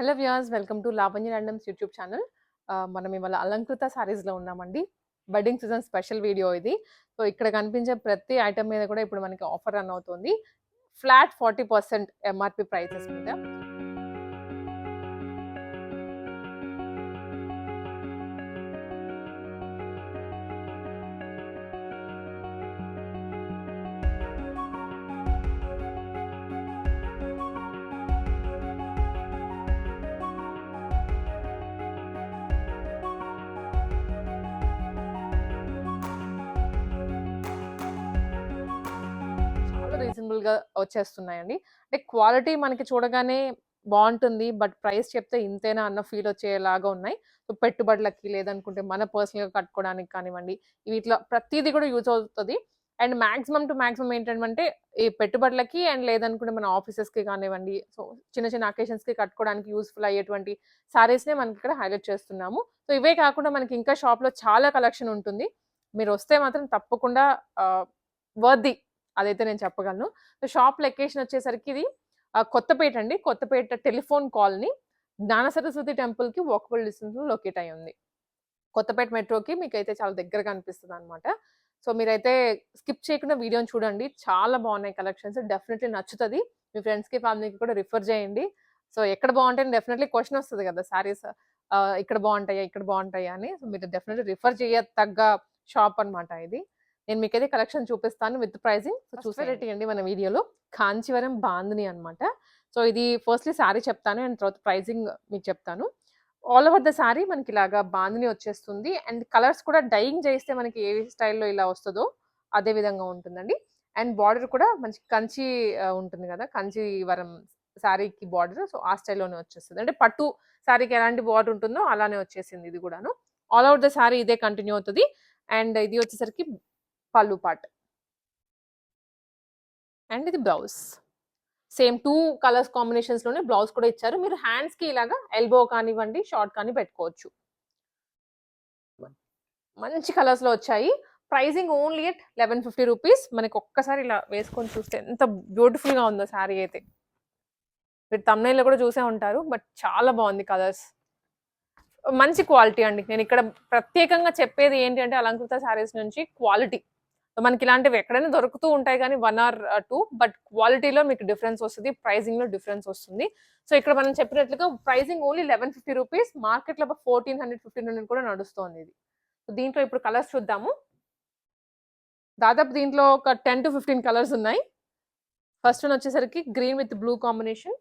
Hello viewers welcome to Lavanya randoms YouTube channel. మనం ఇవాళ అలంకృత శారీస్లో ఉన్నామండి. బడ్డింగ్ సీజన్ స్పెషల్ వీడియో ఇది. సో ఇక్కడ కనిపించే ప్రతి ఐటమ్ మీద కూడా ఇప్పుడు మనకి ఆఫర్ రన్ అవుతుంది. Flat forty percent MRP prices మీద. గా వచ్చేస్తున్నాయండి. అంటే క్వాలిటీ మనకి చూడగానే బాగుంటుంది. బట్ ప్రైస్ చెప్తే ఇంతేనా అన్న ఫీల్ వచ్చేలాగా ఉన్నాయి. సో పెట్టుబడులకి లేదనుకుంటే మన పర్సనల్గా కట్టుకోవడానికి కానివ్వండి వీటిలో ప్రతిదీ కూడా యూజ్ అవుతుంది. అండ్ మాక్సిమం టు మాక్సిమం ఏంటంటే ఈ పెట్టుబడులకి అండ్ లేదనుకుంటే మన ఆఫీసెస్కి కానివ్వండి సో చిన్న చిన్న అకేషన్స్కి కట్టుకోవడానికి యూస్ఫుల్ అయ్యేటువంటి శారీస్నే మనకి ఇక్కడ హైలైట్ చేస్తున్నాము. సో ఇవే కాకుండా మనకి ఇంకా షాప్లో చాలా కలెక్షన్ ఉంటుంది. మీరు వస్తే మాత్రం తప్పకుండా వర్ది అదైతే నేను చెప్పగలను. షాప్ లొకేషన్ వచ్చేసరికి ఇది కొత్తపేట అండి. Kothapeta telephone colony. జ్ఞాన సరస్వతి టెంపుల్కి వాకబుల్ డిస్టెన్స్లో లొకేట్ అయి ఉంది. కొత్తపేట మెట్రోకి మీకు అయితే చాలా దగ్గరగా అనిపిస్తుంది అనమాట సో మీరైతే స్కిప్ చేయకుండా వీడియోని చూడండి. చాలా బాగున్నాయి కలెక్షన్స్. డెఫినెట్లీ నచ్చుతుంది. మీ ఫ్రెండ్స్కి ఫ్యామిలీకి కూడా రిఫర్ చేయండి. సో ఎక్కడ బాగుంటాయి డెఫినెట్లీ క్వశ్చన్ వస్తుంది కదా సారీస్ ఇక్కడ బాగుంటాయా ఇక్కడ బాగుంటాయా అని. సో మీరు డెఫినెట్లీ రిఫర్ చేయ తగ్గ షాప్ అన్నమాట ఇది. నేను మీకైతే కలెక్షన్ చూపిస్తాను విత్ ప్రైజింగ్. సో చూసే చూసేయండి. అండి మన వీడియోలో. కాంచీవరం బాందిని అన్నమాట. సో ఇది ఫస్ట్లీ శారీ చెప్తాను అండ్ తర్వాత ప్రైజింగ్ మీకు చెప్తాను. ఆల్ ఓవర్ ద శారీ మనకి ఇలాగా బాందిని వచ్చేస్తుంది. అండ్ కలర్స్ కూడా డైయింగ్ చేస్తే మనకి ఏ స్టైల్లో ఇలా వస్తుందో అదే విధంగా ఉంటుందండి. అండ్ బార్డర్ కూడా మంచి కంచి ఉంటుంది కదా కంచివరం శారీకి బార్డర్. సో ఆ స్టైల్లోనే వచ్చేస్తుంది. అంటే పట్టు శారీకి ఎలాంటి బార్డర్ ఉంటుందో అలానే వచ్చేసింది ఇది కూడాను. ఆల్ ఓవర్ ద శారీ ఇదే కంటిన్యూ అవుతుంది. అండ్ ఇది వచ్చేసరికి పళ్ళు పార్ట్ అండ్ ఇది బ్లౌజ్. సేమ్ టూ కలర్స్ కాంబినేషన్స్లోనే బ్లౌజ్ కూడా ఇచ్చారు. మీరు హ్యాండ్స్కి ఇలాగా ఎల్బో కానివ్వండి షార్ట్ కానీ పెట్టుకోవచ్చు. మంచి కలర్స్లో వచ్చాయి. Pricing only at eleven fifty rupees. మనకి ఒక్కసారి ఇలా వేసుకొని చూస్తే ఎంత బ్యూటిఫుల్గా ఉందో శారీ అయితే. మీరు తమ్నైల్లో కూడా చూసే ఉంటారు బట్ చాలా బాగుంది కలర్స్. మంచి క్వాలిటీ అండి. నేను ఇక్కడ ప్రత్యేకంగా చెప్పేది ఏంటి అంటే అలంకృత శారీస్ నుంచి క్వాలిటీ. మనకి ఇలాంటివి ఎక్కడైనా దొరుకుతూ ఉంటాయి కానీ వన్ ఆర్ టూ బట్ క్వాలిటీలో మీకు డిఫరెన్స్ వస్తుంది ప్రైజింగ్లో డిఫరెన్స్ వస్తుంది. సో ఇక్కడ మనం చెప్పినట్లుగా pricing only eleven fifty rupees మార్కెట్లో ఫోర్టీన్ హండ్రెడ్ ఫిఫ్టీన్ హండ్రెడ్ కూడా నడుస్తుంది ఇది. సో దీంట్లో ఇప్పుడు కలర్స్ చూద్దాము. దాదాపు దీంట్లో ఒక టెన్ టు ఫిఫ్టీన్ కలర్స్ ఉన్నాయి. ఫస్ట్ వన్ వచ్చేసరికి green with blue combination.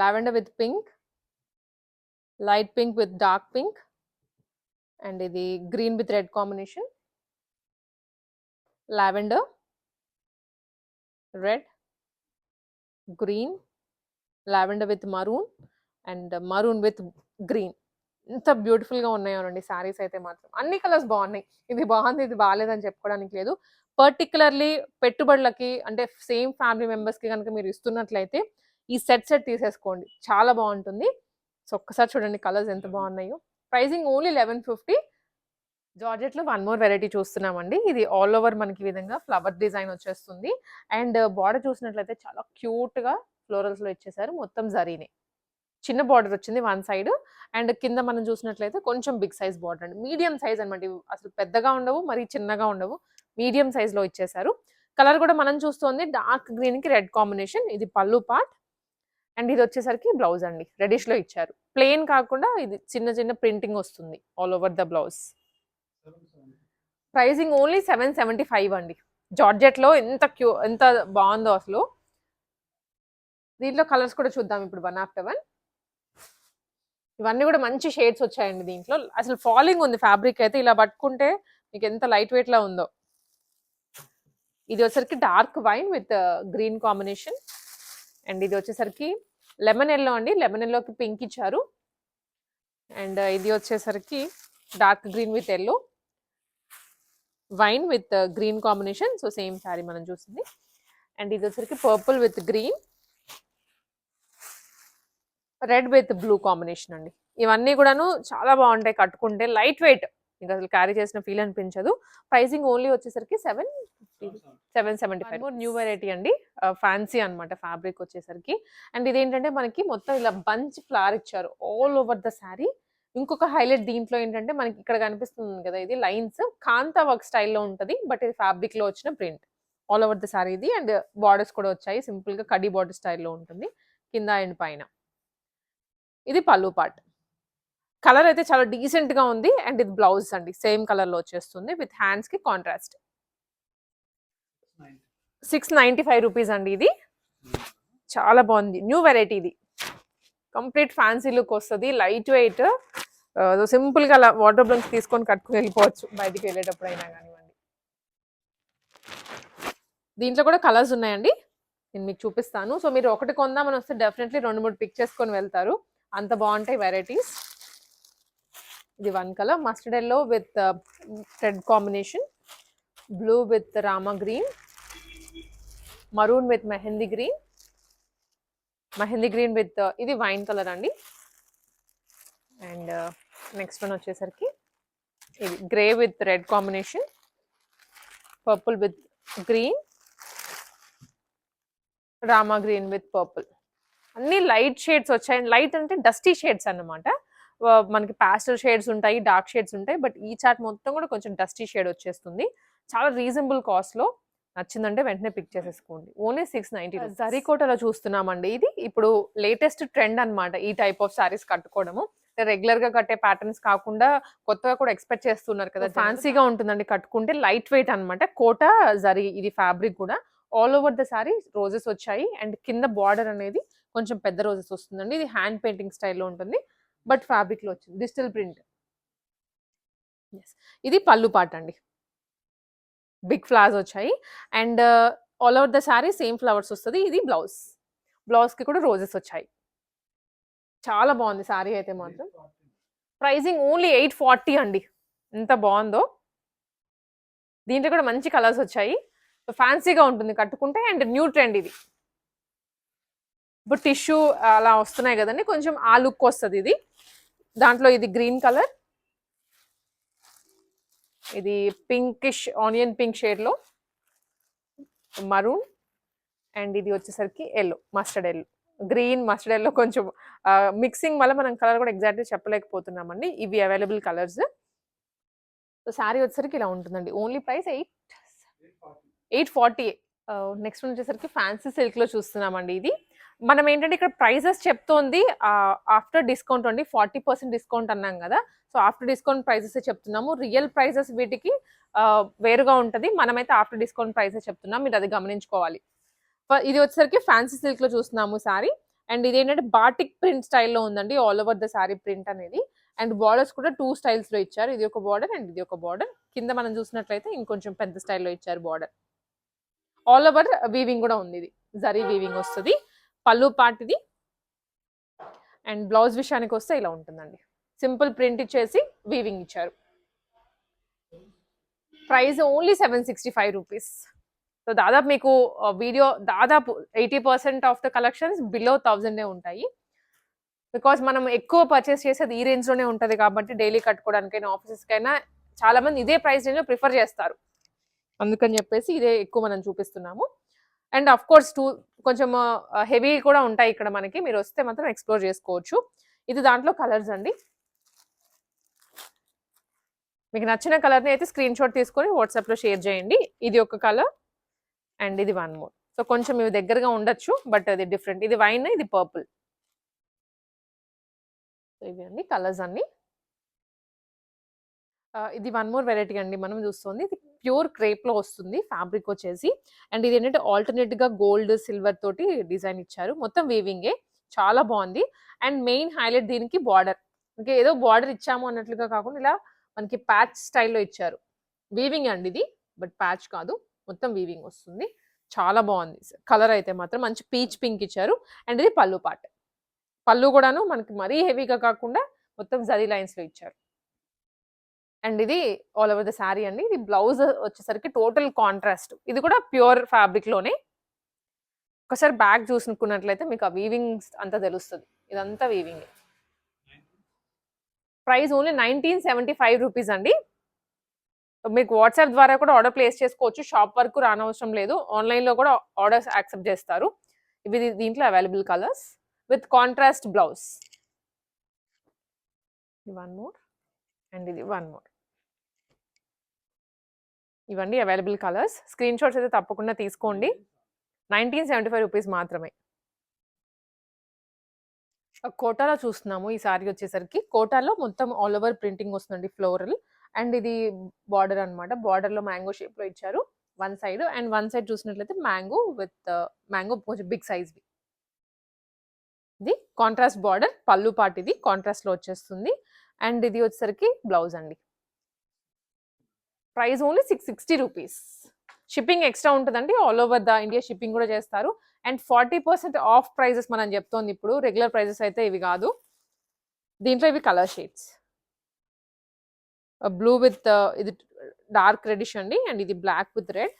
Lavender with pink. Light pink with dark pink. And ఇది green with red combination. Lavender. Red. Green. Lavender with maroon. And maroon with green. ఎంత బ్యూటిఫుల్గా గా ఉన్నాయోనండి శారీస్ అయితే మాత్రం. అన్ని colours బాగున్నాయి. ఇది బాగుంది ఇది బాగాలేదని చెప్పుకోవడానికి లేదు. పర్టికులర్లీ పెట్టుబడులకి అంటే సేమ్ ఫ్యామిలీ కి కనుక మీరు ఇస్తున్నట్లయితే ఈ సెట్ సెట్ తీసేసుకోండి. చాలా బాగుంటుంది. సో ఒక్కసారి చూడండి కలర్స్ ఎంత బాగున్నాయో. Pricing only eleven fifty. జార్జెట్లో one more variety చూస్తున్నామండి. ఇది ఆల్ ఓవర్ మనకి ఈ విధంగా ఫ్లవర్ డిజైన్ వచ్చేస్తుంది. అండ్ బార్డర్ చూసినట్లయితే చాలా క్యూట్గా ఫ్లోరల్స్లో ఇచ్చేసారు. మొత్తం జరీనే. చిన్న బార్డర్ వచ్చింది వన్ సైడ్. అండ్ కింద మనం చూసినట్లయితే కొంచెం బిగ్ సైజ్ బార్డర్ అండి. మీడియం సైజ్ అనమాట. అసలు పెద్దగా ఉండవు మరి చిన్నగా ఉండవు. మీడియం సైజ్లో ఇచ్చేసారు. కలర్ కూడా మనం చూస్తుంది. డార్క్ గ్రీన్కి రెడ్ కాంబినేషన్. ఇది పళ్ళు పార్ట్. అండ్ ఇది వచ్చేసరికి బ్లౌజ్ అండి. రెడిష్లో ఇచ్చారు. ప్లెయిన్ కాకుండా ఇది చిన్న చిన్న ప్రింటింగ్ వస్తుంది. All over the blouse pricing only seven seventy five అండి. జార్జెట్లో ఎంత క్యూ ఎంత బాగుందో అసలు. దీంట్లో కలర్స్ కూడా చూద్దాం ఇప్పుడు వన్ ఆఫ్టర్ వన్. ఇవన్నీ కూడా మంచి షేడ్స్ వచ్చాయండి దీంట్లో. అసలు ఫాలింగ్ ఉంది ఫ్యాబ్రిక్ అయితే ఇలా పట్టుకుంటే మీకు ఎంత లైట్ వెయిట్ లా ఉందో. ఇది వచ్చేసరికి dark wine with green combination and ఇది వచ్చేసరికి లెమన్ ఎల్లో అండి. లెమన్ ఎల్లోకి పింక్ ఇచ్చారు. అండ్ uh, ఇది వచ్చేసరికి dark green with yellow. Wine with uh, green combination. So same sari మనం చూసింది. అండ్ ఇది వచ్చరికి purple with green. Red with blue combination అండి. ఇవన్నీ కూడాను చాలా బాగుంటాయి కట్టుకుంటే. Light weight. ఇంకా అసలు క్యారీ చేసిన ఫీల్ అనిపించదు. ప్రైసింగ్ ఓన్లీ వచ్చేసరికి seven seven seventy five. New variety అండి. ఫ్యాన్సీ అన్నమాట ఫ్యాబ్రిక్ వచ్చేసరికి. అండ్ ఇదేంటంటే మనకి మొత్తం ఇలా బంచ్ ఫ్లవర్ ఇచ్చారు. ఆల్ ఓవర్ ద శారీ ఇంకొక హైలైట్ దీంట్లో ఏంటంటే మనకి ఇక్కడ కనిపిస్తుంది కదా ఇది లైన్స్ కాంతా వర్క్ స్టైల్లో ఉంటుంది బట్ ఇది ఫ్యాబ్రిక్లో వచ్చిన print all over the sari ఇది. అండ్ బార్డర్స్ కూడా వచ్చాయి. సింపుల్గా కడి బార్డర్ స్టైల్లో ఉంటుంది. కింద అండ్ పైన. ఇది పళ్ళు పార్ట్ కలర్ అయితే చాలా డీసెంట్గా ఉంది. అండ్ ఇది బ్లౌజ్ అండి. సేమ్ కలర్లో వచ్చేస్తుంది. విత్ హ్యాండ్స్కి contrast six ninety five rupees అండి ఇది. చాలా బాగుంది. న్యూ వెరైటీ ఇది. కంప్లీట్ ఫ్యాన్సీ లుక్ వస్తుంది. లైట్ వెయిట్ సింపుల్గా అలా వాటర్ బ్లంక్స్ తీసుకొని కట్టుకుని వెళ్ళిపోవచ్చు. బయటికి వెళ్ళేటప్పుడు అయినా కానివ్వండి. దీంట్లో కూడా కలర్స్ ఉన్నాయండి. నేను మీకు చూపిస్తాను. సో మీరు ఒకటి కొందామని వస్తే డెఫినెట్లీ రెండు మూడు పిక్ చేసుకొని వెళ్తారు. అంత బాగుంటాయి వెరైటీస్ ఇది one colour mustard yellow with red combination blue with Rama green maroon with mehndi green mehndi green with ఇది వైన్ కలర్ అండి. అండ్ uh, నెక్స్ట్ వన్ వచ్చేసరికి ఇది grey with red combination purple with green Rama green with purple అన్ని light shades వచ్చాయి. Light అంటే dusty shades అన్నమాట. Uh, మనకి pastel shades ఉంటాయి డార్క్ షేడ్స్ ఉంటాయి బట్ ఈ చాట్ మొత్తం కూడా కొంచెం డస్టీ షేడ్ వచ్చేస్తుంది. చాలా రీజనబుల్ కాస్ట్లో నచ్చిందంటే వెంటనే పిక్ చేసేసుకోండి. ఓన్లీ సిక్స్ నైన్టీ జరీకోటలో చూస్తున్నామండి ఇది. ఇప్పుడు లేటెస్ట్ ట్రెండ్ అన్నమాట ఈ టైప్ ఆఫ్ సారీస్ కట్టుకోవడము. రెగ్యులర్గా కట్టే ప్యాటర్న్స్ కాకుండా కొత్తగా కూడా ఎక్స్పెక్ట్ చేస్తున్నారు కదా ఫ్యాన్సీగా ఉంటుందండి కట్టుకుంటే లైట్ వెయిట్ అన్నమాట. కోట జరీ ఇది ఫ్యాబ్రిక్ కూడా. All over the sari roses వచ్చాయి. అండ్ కింద బార్డర్ అనేది కొంచెం పెద్ద రోజెస్ వస్తుందండి. ఇది హ్యాండ్ పెయింటింగ్ స్టైల్లో ఉంటుంది. బట్ ఫ్యాబ్రిక్లో వచ్చింది. డిజిటల్ ప్రింట్ ఇది పళ్ళు పాట అండి బిగ్ ఫ్లవర్స్ వచ్చాయి. And all over the sari same flowers వస్తుంది. ఇది బ్లౌజ్ బ్లౌజ్కి కూడా రోజెస్ వచ్చాయి. చాలా బాగుంది శారీ అయితే మాత్రం. ప్రైజింగ్ ఓన్లీ ఎయిట్ ఫార్టీ అండి. ఎంత బాగుందో. దీంట్లో కూడా మంచి కలర్స్ వచ్చాయి. ఫ్యాన్సీగా ఉంటుంది కట్టుకుంటే అండ్ న్యూ ట్రెండ్ ఇది. ఇప్పుడు టిష్యూ అలా వస్తున్నాయి కదండి. కొంచెం ఆ లుక్ వస్తుంది ఇది. దాంట్లో ఇది గ్రీన్ కలర్ ఇది పింకిష్ ఆనియన్ పింక్ షేడ్లో మరూన్ అండ్ ఇది వచ్చేసరికి yellow mustard yellow green mustard yellow కొంచెం మిక్సింగ్ వల్ల మనం కలర్ కూడా ఎగ్జాక్ట్గా చెప్పలేకపోతున్నామండి. ఇవి అవైలబుల్ కలర్స్ సో శారీ వచ్చేసరికి ఇలా ఉంటుందండి. Only price eight eight forty next వచ్చేసరికి ఫ్యాన్సీ సిల్క్లో చూస్తున్నామండి ఇది. మనం ఏంటంటే ఇక్కడ ప్రైజెస్ చెప్తోంది ఆఫ్టర్ డిస్కౌంట్ అండి ఫార్టీ పర్సెంట్ డిస్కౌంట్ అన్నాం కదా. సో ఆఫ్టర్ డిస్కౌంట్ ప్రైజెస్ చెప్తున్నాము. రియల్ ప్రైజెస్ వీటికి వేరుగా ఉంటుంది. మనమైతే ఆఫ్టర్ డిస్కౌంట్ ప్రైజెస్ చెప్తున్నాం. మీరు అది గమనించుకోవాలి. ఇది వచ్చేసరికి ఫ్యాన్సీ సిల్క్లో చూస్తున్నాము సారీ. అండ్ ఇది ఏంటంటే బాటిక్ ప్రింట్ స్టైల్లో ఉందండి. All over the sari print అనేది. అండ్ బార్డర్స్ కూడా టూ స్టైల్స్లో ఇచ్చారు. ఇది ఒక బార్డర్ అండ్ ఇది ఒక బార్డర్. కింద మనం చూసినట్లయితే ఇంకొంచెం పెద్ద స్టైల్లో ఇచ్చారు బార్డర్. ఆల్ ఓవర్ వీవింగ్ కూడా ఉంది ఇది. జరీ వీవింగ్ వస్తుంది. పళ్ళు పార్ట్ ఇది అండ్ బ్లౌజ్ విషయానికి వస్తే ఇలా ఉంటుందండి. సింపుల్ ప్రింట్ ఇచ్చేసి వీవింగ్ ఇచ్చారు. Price only seven sixty five rupees. So దాదాపు మీకు వీడియో దాదాపు eighty percent of the collections below థౌజండే ఉంటాయి. బికాస్ మనం ఎక్కువ పర్చేస్ చేసేది ఈ రేంజ్లోనే కాబట్టి డైలీ కట్టుకోవడానికైనా ఆఫీసెస్కైనా చాలా మంది ఇదే ప్రైస్ రేంజ్లో ప్రిఫర్ చేస్తారు. అందుకని చెప్పేసి ఇదే ఎక్కువ మనం చూపిస్తున్నాము. అండ్ అఫ్ కోర్స్ టూ కొంచెం హెవీ కూడా ఉంటాయి ఇక్కడ మనకి. మీరు వస్తే మాత్రం ఎక్స్ప్లోర్ చేసుకోవచ్చు. ఇది దాంట్లో కలర్స్ అండి. మీకు నచ్చిన కలర్ని అయితే స్క్రీన్ షాట్ తీసుకొని వాట్సాప్లో షేర్ చేయండి. ఇది ఒక కలర్ అండ్ ఇది వన్ మోర్. సో కొంచెం ఇవి దగ్గరగా ఉండొచ్చు బట్ అది డిఫరెంట్. ఇది వైన్ ఇది పర్పుల్. ఇవి అండి కలర్స్ అన్నీ. ఇది వన్ మోర్ వెరైటీ అండి మనం చూస్తుంది. ఇది ప్యూర్ క్రేప్లో వస్తుంది ఫ్యాబ్రిక్ వచ్చేసి. అండ్ ఇది ఏంటంటే ఆల్టర్నేట్గా గోల్డ్ సిల్వర్ తోటి డిజైన్ ఇచ్చారు. మొత్తం వీవింగే చాలా బాగుంది. అండ్ మెయిన్ హైలైట్ దీనికి బార్డర్. ఓకే ఏదో బార్డర్ ఇచ్చాము అన్నట్లుగా కాకుండా ఇలా మనకి ప్యాచ్ స్టైల్లో ఇచ్చారు. వీవింగ్ అండి ఇది. బట్ ప్యాచ్ కాదు. మొత్తం వీవింగ్ వస్తుంది. చాలా బాగుంది. కలర్ అయితే మాత్రం మంచి పీచ్ పింక్ ఇచ్చారు. అండ్ ఇది పళ్ళు పార్ట్ పళ్ళు కూడాను మనకి మరీ హెవీగా కాకుండా మొత్తం జరీ లైన్స్లో ఇచ్చారు. అండ్ ఇది ఆల్ ఓవర్ ద శారీ అండి. ఇది బ్లౌజ్ వచ్చేసరికి టోటల్ కాంట్రాస్ట్. ఇది కూడా ప్యూర్ ఫ్యాబ్రిక్లోనే ఒకసారి బ్యాగ్ చూసుకున్నట్లయితే మీకు ఆ వీవింగ్ అంతా తెలుస్తుంది. ఇదంతా weaving price only nineteen seventy five rupees అండి. మీకు వాట్సాప్ ద్వారా కూడా ఆర్డర్ ప్లేస్ చేసుకోవచ్చు. షాప్ వరకు రానవసరం లేదు. ఆన్లైన్లో కూడా ఆర్డర్స్ యాక్సెప్ట్ చేస్తారు. ఇవి దీంట్లో available colours with contrast blouse. One more. And ఇది వన్ మోర్. ఇవన్నీ అవైలబుల్ కలర్స్. స్క్రీన్ షాట్స్ అయితే తప్పకుండా తీసుకోండి. నైన్టీన్ సెవెంటీ ఫైవ్ రూపీస్ మాత్రమే. కోటాలో చూస్తున్నాము ఈ సారీ వచ్చేసరికి. కోటాలో మొత్తం ఆల్ ఓవర్ ప్రింటింగ్ వస్తుందండి ఫ్లోరల్ అండ్ ఇది బార్డర్ అనమాట బార్డర్లో మ్యాంగో షేప్లో ఇచ్చారు. One side and one side చూసినట్లయితే మ్యాంగో విత్ మ్యాంగో కొంచెం బిగ్ సైజ్ ఇది కాంట్రాస్ట్ బార్డర్ పళ్ళు పాటు ఇది కాంట్రాస్ట్లో వచ్చేస్తుంది. అండ్ ఇది వచ్చేసరికి బ్లౌజ్ అండి. Price only six sixty rupees. Shipping extra ఉంటుందండి. All over the India shipping కూడా చేస్తారు. And forty percent off prices మనం చెప్తోంది ఇప్పుడు. రెగ్యులర్ ప్రైజెస్ అయితే ఇవి కాదు. దీంట్లో ఇవి కలర్ షేడ్స్. బ్లూ విత్ ఇది డార్క్ రెడిష్ అండి. అండ్ ఇది బ్లాక్ విత్ రెడ్.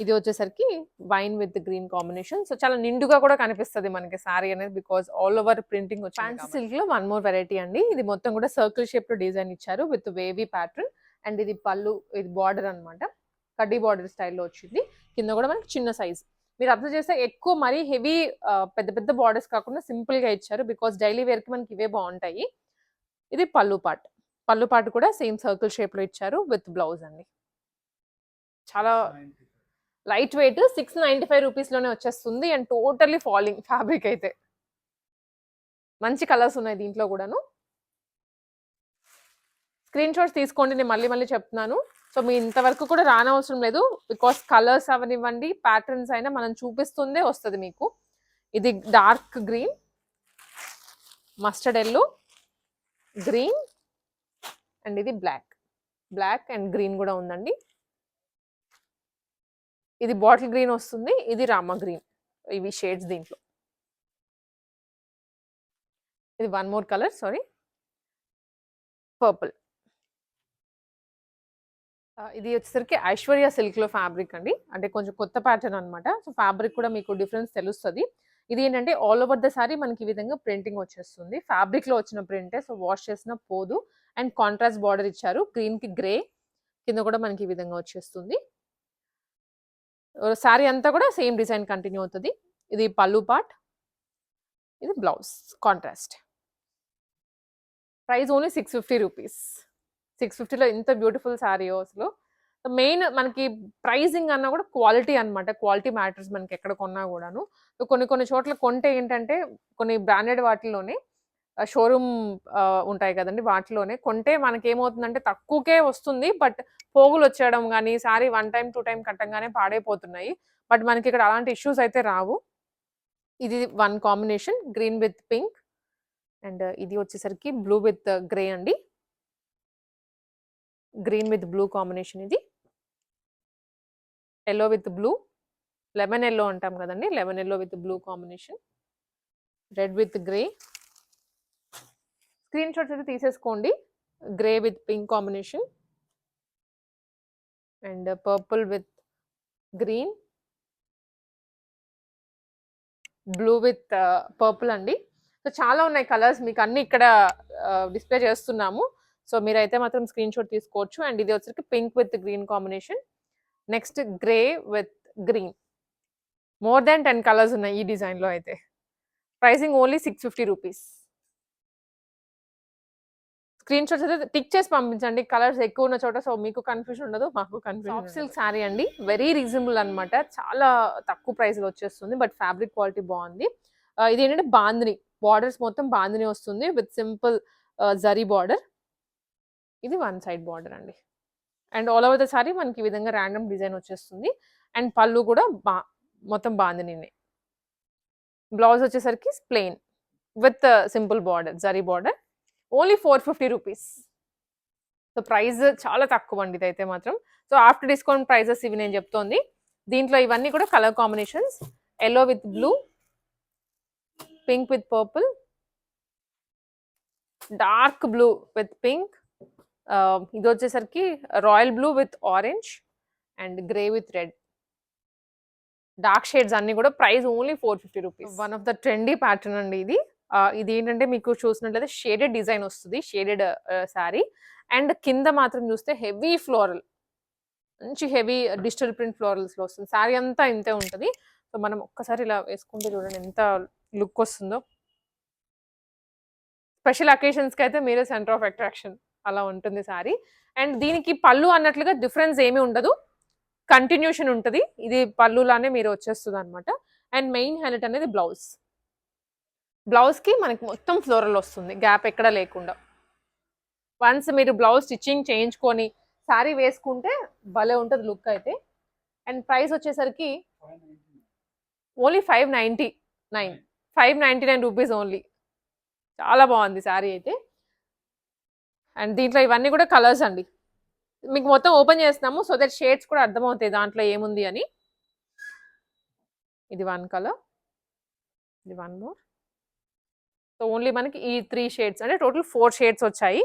ఇది వచ్చేసరికి wine with green combination. So చాలా నిండుగా కూడా కనిపిస్తుంది మనకి సారీ అనేది బికాస్ ఆల్ ఓవర్ ప్రింటింగ్ వచ్చి ఫ్యాన్సీ సిల్క్లో వన్ మోర్ వెరైటీ అండి. ఇది మొత్తం కూడా సర్కిల్ షేప్లో డిజైన్ ఇచ్చారు విత్ వేవీ ప్యాటర్న్ అండ్ ఇది పళ్ళు ఇది బార్డర్ అన్నమాట. కడ్డీ బార్డర్ స్టైల్లో వచ్చింది. కింద కూడా మనకి చిన్న సైజ్. మీరు అబ్జర్వ్ చేస్తే ఎక్కువ మరీ హెవీ పెద్ద పెద్ద బార్డర్స్ కాకుండా సింపుల్గా ఇచ్చారు బికాస్ డైలీ వేర్కి మనకి ఇవే బాగుంటాయి. ఇది పళ్ళు పాట్ పళ్ళు పాటు కూడా సేమ్ సర్కిల్ షేప్లో ఇచ్చారు విత్ బ్లౌజ్ అండి. చాలా light weight six ninety five రూపీస్లోనే వచ్చేస్తుంది అండ్ టోటల్లీ ఫాలింగ్ ఫ్యాబ్రిక్ అయితే. మంచి కలర్స్ ఉన్నాయి దీంట్లో కూడాను. స్క్రీన్ షాట్స్ తీసుకోండి నేను మళ్ళీ మళ్ళీ చెప్తున్నాను. సో మీ ఇంతవరకు కూడా రానవసరం లేదు. బికాస్ కలర్స్ అవనివ్వండి ప్యాటర్న్స్ అయినా మనం చూపిస్తుందే వస్తుంది మీకు. ఇది dark green mustard yellow green and ఇది బ్లాక్. బ్లాక్ అండ్ గ్రీన్ కూడా ఉందండి. ఇది బాటిల్ గ్రీన్ వస్తుంది ఇది రామ గ్రీన్. ఇవి షేడ్స్ దీంట్లో. ఇది one more colour sari. Purple. ఇది వచ్చేసరికి ఐశ్వర్య సిల్క్లో ఫ్యాబ్రిక్ అండి. అంటే కొంచెం కొత్త ప్యాటర్న్ అనమాట సో ఫ్యాబ్రిక్ కూడా మీకు డిఫరెన్స్ తెలుస్తుంది. ఇది ఏంటంటే ఆల్ ఓవర్ ద సారీ మనకి ఈ విధంగా ప్రింటింగ్ వచ్చేస్తుంది. ఫ్యాబ్రిక్లో వచ్చిన ప్రింటే సో వాష్ చేసిన పోదు. అండ్ కాంట్రాస్ట్ బార్డర్ ఇచ్చారు. గ్రీన్కి గ్రే కింద కూడా మనకి ఈ విధంగా వచ్చేస్తుంది. శారీ అంతా కూడా సేమ్ డిజైన్ కంటిన్యూ అవుతుంది. ఇది పళ్ళు పార్ట్ ఇది blouse contrast. Price only six fifty rupees. Six ఫిఫ్టీలో ఇంత బ్యూటిఫుల్ శారీ అసలు. మెయిన్ మనకి ప్రైజింగ్ అన్నా కూడా క్వాలిటీ అనమాట క్వాలిటీ మ్యాటర్స్ మనకి ఎక్కడ కొన్నా కూడాను. కొన్ని కొన్ని చోట్ల కొంటే ఏంటంటే కొన్ని బ్రాండెడ్ వాటిల్లోనే షోరూమ్ ఉంటాయి కదండి వాటిలోనే. కొంటే మనకి ఏమవుతుందంటే తక్కువకే వస్తుంది బట్ పోగులు వచ్చేయడం కానీ sari one time two time కట్టంగానే పాడైపోతున్నాయి. బట్ మనకి ఇక్కడ అలాంటి ఇష్యూస్ అయితే రావు. ఇది one combination green with pink and ఇది వచ్చేసరికి బ్లూ విత్ గ్రే అండి. గ్రీన్ విత్ బ్లూ కాంబినేషన్ ఇది. Yellow with blue lemon yellow అంటాం కదండి lemon yellow with blue combination. Red with grey. Screenshots అయితే తీసేసుకోండి. Grey with pink combination. And purple with green. Blue with purple అండి. So చాలా ఉన్నాయి colours. మీకు అన్ని ఇక్కడ డిస్ప్లే చేస్తున్నాము. సో మీరైతే మాత్రం స్క్రీన్ షాట్ తీసుకోవచ్చు. అండ్ ఇది వచ్చరికి pink with green combination. Next grey with green. More than ten colours ఉన్నాయి ఈ డిజైన్లో అయితే. Pricing only six fifty rupees. Screenshots అయితే టిక్ చేసి పంపించండి. కలర్స్ ఎక్కువ ఉన్న చోట సో మీకు కన్ఫ్యూజన్ ఉండదు మాకు కన్ఫ్యూజన్ సాఫ్ట్ సిల్క్ శారీ అండి. వెరీ రీజనబుల్ అన్నమాట. చాలా తక్కువ ప్రైస్లో వచ్చేస్తుంది బట్ ఫ్యాబ్రిక్ క్వాలిటీ బాగుంది. ఆ, ఇది ఏంటంటే బాందిని. బార్డర్స్ మొత్తం బాందిని వస్తుంది విత్ సింపుల్ జరీ బార్డర్ ఇది వన్ సైడ్ బార్డర్ అండి. And all over the sari మనకి ఈ విధంగా ర్యాండమ్ డిజైన్ వచ్చేస్తుంది. అండ్ పళ్ళు కూడా బా మొత్తం బాందిని బ్లౌజ్ వచ్చేసరికి plain with simple border zari border only four fifty rupees. So price చాలా తక్కువ అండి ఇదైతే మాత్రం. సో ఆఫ్టర్ డిస్కౌంట్ ప్రైజెస్ ఇవి నేను చెప్తోంది. దీంట్లో ఇవన్నీ కూడా colour combinations. Yellow with blue pink with purple dark blue with pink ఇది వచ్చేసరికి royal blue with orange and grey with red dark shades అన్ని కూడా price only four fifty rupees. One of the trendy pattern అండి ఇది. ఇది ఏంటంటే మీకు చూసినట్లయితే షేడెడ్ డిజైన్ వస్తుంది షేడెడ్ శారీ. అండ్ కింద మాత్రం చూస్తే హెవీ ఫ్లోరల్ మంచి హెవీ డిజిటల్ ప్రింట్ ఫ్లోరల్స్లో వస్తుంది. శారీ అంతా ఇంతే ఉంటుంది. సో మనం ఒక్కసారి ఇలా వేసుకుంటే చూడండి ఎంత లుక్ వస్తుందో. స్పెషల్ అకేషన్స్కి అయితే మీరే సెంటర్ ఆఫ్ అట్రాక్షన్ అలా ఉంటుంది శారీ. అండ్ దీనికి పళ్ళు అన్నట్లుగా డిఫరెన్స్ ఏమీ ఉండదు. కంటిన్యూషన్ ఉంటుంది. ఇది పళ్ళులానే మీరు వచ్చేస్తుంది అనమాట అండ్ మెయిన్ హైలైట్ అనేది బ్లౌజ్. బ్లౌజ్కి మనకి మొత్తం ఫ్లోరల్ వస్తుంది. గ్యాప్ ఎక్కడ లేకుండా. వన్స్ మీరు బ్లౌజ్ స్టిచ్చింగ్ చేయించుకొని శారీ వేసుకుంటే భలే ఉంటుంది లుక్ అయితే. అండ్ ప్రైస్ వచ్చేసరికి only five ninety nine. Five ninety nine rupees only. చాలా బాగుంది శారీ అయితే. అండ్ దీంట్లో ఇవన్నీ కూడా కలర్స్ అండి. మీకు మొత్తం ఓపెన్ చేస్తున్నాము. సో దట్ షేడ్స్ కూడా అర్థమవుతాయి దాంట్లో ఏముంది అని. ఇది వన్ కలర్. ఇది వన్ మోర్. సో ఓన్లీ మనకి ఈ త్రీ షేడ్స్ అంటే టోటల్ ఫోర్ షేడ్స్ వచ్చాయి.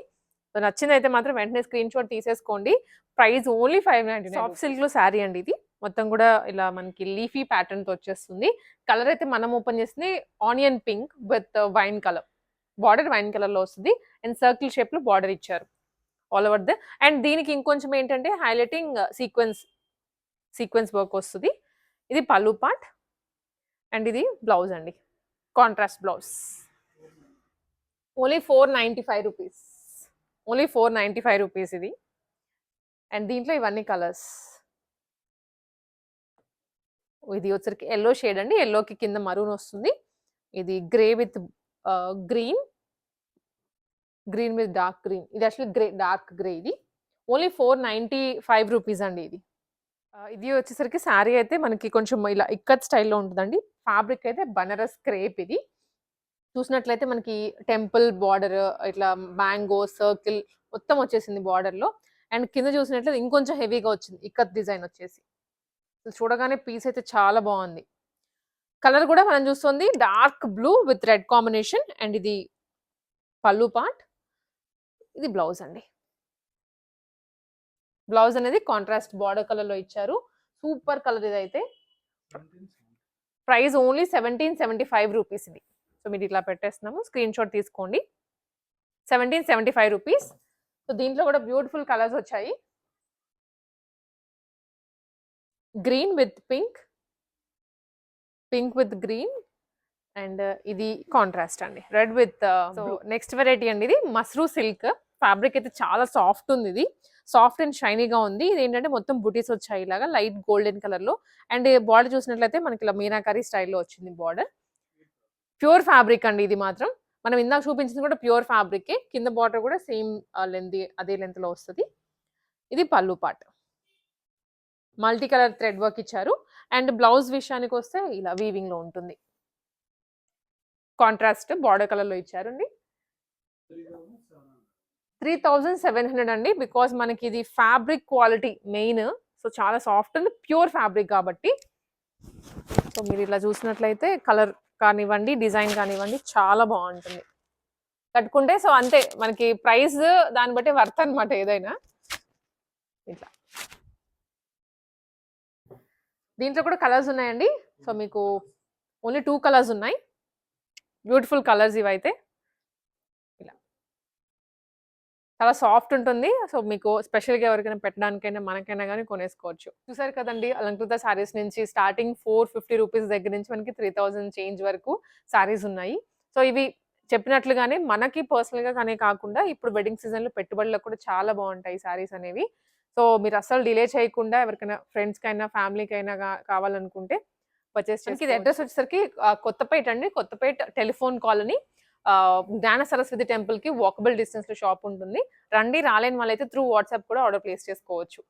సో నచ్చింది అయితే మాత్రం వెంటనే స్క్రీన్ షాట్ తీసేసుకోండి. Price only five ninety soft సిల్క్లో శారీ అండి ఇది. మొత్తం కూడా ఇలా మనకి లీఫీ ప్యాటర్న్తో వచ్చేస్తుంది. కలర్ అయితే మనం ఓపెన్ చేసింది onion pink with wine colour border wine కలర్లో వస్తుంది. అండ్ సర్కిల్ షేప్లో బార్డర్ ఇచ్చారు. ఆల్ ఓవర్ ద అండ్ దీనికి ఇంకొంచెం ఏంటంటే హైలైటింగ్ సీక్వెన్స్ సీక్వెన్స్ వర్క్ వస్తుంది. ఇది పళ్ళు పార్ట్ అండ్ ఇది బ్లౌజ్ అండి. Contrast blouse only four ninety five rupees. Only four ninety five rupees ఇది. అండ్ దీంట్లో ఇవన్నీ కలర్స్ ఇది వచ్చరికి ఎల్లో షేడ్ అండి. ఎల్లోకి కింద మరూన్ వస్తుంది. ఇది grey with green green with dark green ఇది యాక్చువల్లీ గ్రే డార్క్ గ్రే ఇది. Only four ninety five rupees అండి ఇది. ఇది వచ్చేసరికి శారీ అయితే మనకి కొంచెం ఇలా ఇక్కత్ స్టైల్లో ఉంటుందండి. ఫ్యాబ్రిక్ అయితే బనారస్ క్రేప్ ఇది. చూసినట్లయితే మనకి టెంపుల్ బార్డర్ ఇట్లా మ్యాంగో సర్కిల్ మొత్తం వచ్చేసింది border లో. అండ్ కింద చూసినట్లయితే ఇంకొంచెం హెవీగా వచ్చింది ఇక్కత్ డిజైన్ వచ్చేసి. చూడగానే పీస్ అయితే చాలా బాగుంది. కలర్ కూడా మనం చూస్తుంది dark blue with red combination. And ఇది పళ్ళు పార్ట్. ఇది బ్లౌజ్ అండి. బ్లౌజ్ అనేది కాంట్రాస్ట్ బార్డర్ కలర్లో ఇచ్చారు. సూపర్ కలర్ ఇది అయితే price only seventeen seventy five rupees ఇది. సో మీరు ఇట్లా పెట్టేస్తున్నాము. స్క్రీన్ షాట్ తీసుకోండి. Seventeen seventy five rupees. So దీంట్లో కూడా బ్యూటిఫుల్ కలర్స్ వచ్చాయి. Green with pink. Pink with green. And ఇది కాంట్రాస్ట్ అండి. Red with so next variety అండి ఇది. మస్రూ సిల్క్. ఫ్యాబ్రిక్ అయితే చాలా సాఫ్ట్ ఉంది ఇది. సాఫ్ట్ అండ్ షైనీగా ఉంది. ఇది ఏంటంటే మొత్తం బుటీస్ వచ్చాయి ఇలాగా. లైట్ గోల్డెన్ కలర్లో అండ్ బార్డర్ చూసినట్లయితే మనకి ఇలా మీనాకరీ స్టైల్లో వచ్చింది బార్డర్. ప్యూర్ ఫ్యాబ్రిక్ అండి ఇది మాత్రం. మనం ఇందాక చూపించింది కూడా ప్యూర్ ఫ్యాబ్రిక్. కింద బార్డర్ కూడా సేమ్ లెంత్ అదే లెంత్లో వస్తుంది. ఇది pallu part multi colour thread work ఇచ్చారు. అండ్ బ్లౌజ్ విషయానికి వస్తే ఇలా వీవింగ్లో ఉంటుంది. కాంట్రాస్ట్ బార్డర్ కలర్లో ఇచ్చారండి త్రీ థౌజండ్ సెవెన్ హండ్రెడ్ అండి. బికాస్ మనకి ఇది ఫ్యాబ్రిక్ క్వాలిటీ మెయిన్. సో చాలా సాఫ్ట్ అండ్ ప్యూర్ ఫ్యాబ్రిక్ కాబట్టి. సో మీరు ఇలా చూసినట్లయితే కలర్ కానివ్వండి డిజైన్ కానివ్వండి చాలా బాగుంటుంది. కట్టుకుంటే సో అంతే మనకి ప్రైస్ దాన్ని బట్టి వర్త్ అనమాట ఏదైనా. ఇట్లా. దీంట్లో కూడా కలర్స్ ఉన్నాయండి. సో మీకు ఓన్లీ టూ కలర్స్ ఉన్నాయి. బ్యూటిఫుల్ కలర్స్ ఇవైతే ఇలా చాలా సాఫ్ట్ ఉంటుంది. సో మీకు స్పెషల్గా ఎవరికైనా పెట్టడానికైనా మనకైనా కానీ కొనేసుకోవచ్చు. చూసారు కదండి అలంకృత సారీస్ నుంచి స్టార్టింగ్ ఫోర్ ఫిఫ్టీ రూపీస్ దగ్గర నుంచి మనకి త్రీ థౌజండ్ చేంజ్ వరకు సారీస్ ఉన్నాయి. సో ఇవి చెప్పినట్లుగానే మనకి పర్సనల్గా కానీ కాకుండా ఇప్పుడు వెడ్డింగ్ సీజన్లో పెట్టుబడులకు కూడా చాలా బాగుంటాయి సారీస్ అనేవి. సో మీరు అస్సలు డిలే చేయకుండా ఎవరికైనా ఫ్రెండ్స్కైనా ఫ్యామిలీకైనా కావాలనుకుంటే పర్చేస్ చేసి ఇది అడ్రస్ వచ్చేసరికి కొత్తపేట అండి. Kothapeta telephone colony. జ్ఞాన సరస్వతి టెంపుల్కి వాకబుల్ డిస్టెన్స్లో షాప్ ఉంటుంది. రండి రాలేని వాళ్ళైతే త్రూ వాట్సాప్ కూడా ఆర్డర్ ప్లేస్ చేసుకోవచ్చు.